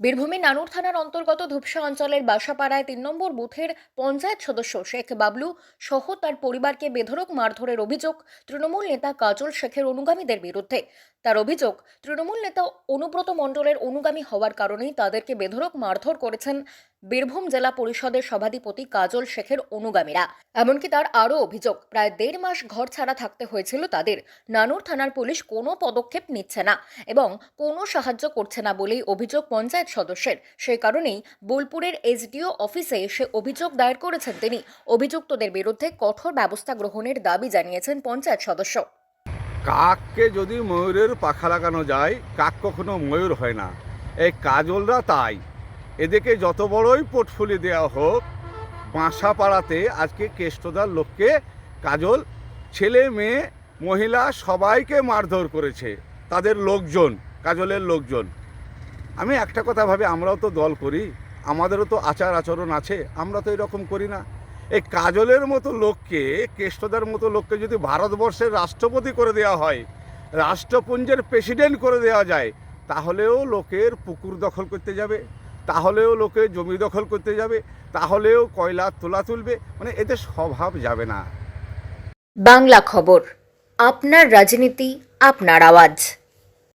বীরভূমের নানুর থানার অন্তর্গত ধূপসা অঞ্চলের বাসাপাড়ায় তিন নম্বর বুথের পঞ্চায়েত সদস্য শেখ বাবলু সহ তার পরিবারকে বেধরক মারধরের অভিযোগ তৃণমূল নেতা কাজল শেখের অনুগামীদের বিরুদ্ধে। তার অভিযোগ, তৃণমূল নেতা অনুব্রত মণ্ডলের অনুগামী হওয়ার কারণেই তাদেরকে বেধরক মারধর করেছেন বীরভূম জেলা পরিষদের সভাধিপতি কাজল শেখের অনুগামীরা। এমনকি তার আরও অভিযোগ, প্রায় দেড় মাস ঘর ছাড়া থাকতে হয়েছিল তাদের। নানুর থানার পুলিশ কোনো পদক্ষেপ নিচ্ছে না এবং কোনো সাহায্য করছে না বলেই অভিযোগ পঞ্চায়েত সদস্যের। সেই কারণেই বোলপুরের এসডিও অফিসে এসে অভিযোগ দায়ের করেছেন তিনি। অভিযুক্তদের বিরুদ্ধে কঠোর ব্যবস্থা গ্রহণের দাবি জানিয়েছেন পঞ্চায়েত সদস্য। কাককে যদি ময়ূরের পাখা লাগানো যায়, কাক কখনো ময়ূর হয় না। এই কাজলরা তাই। এদেরকে যত বড়ই পোর্টফোলি দেওয়া হোক, বাসা পাড়াতে আজকে কেষ্টদার লোককে কাজল, ছেলে, মেয়ে, মহিলা সবাইকে মারধর করেছে। তাদের লোকজন, কাজলের লোকজন। আমি একটা কথা ভাবি, আমরাও তো দল করি, আমাদেরও তো আচার আচরণ আছে, আমরা তো এরকম করি না। এই কাজলের মতো লোককে, কেষ্টদার মতো লোককে যদি ভারতবর্ষের রাষ্ট্রপতি করে দেওয়া হয়, রাষ্ট্রপুঞ্জের প্রেসিডেন্ট করে দেওয়া যায়, তাহলেও লোকের পুকুর দখল করতে যাবে। তাহলেও লোকে জমি দখল করতে যাবে, তাহলেও কয়লা তোলা তুলবে মানে এতে স্বভাব যাবে না। বাংলা খবর, আপনার রাজনীতি, আপনার আওয়াজ।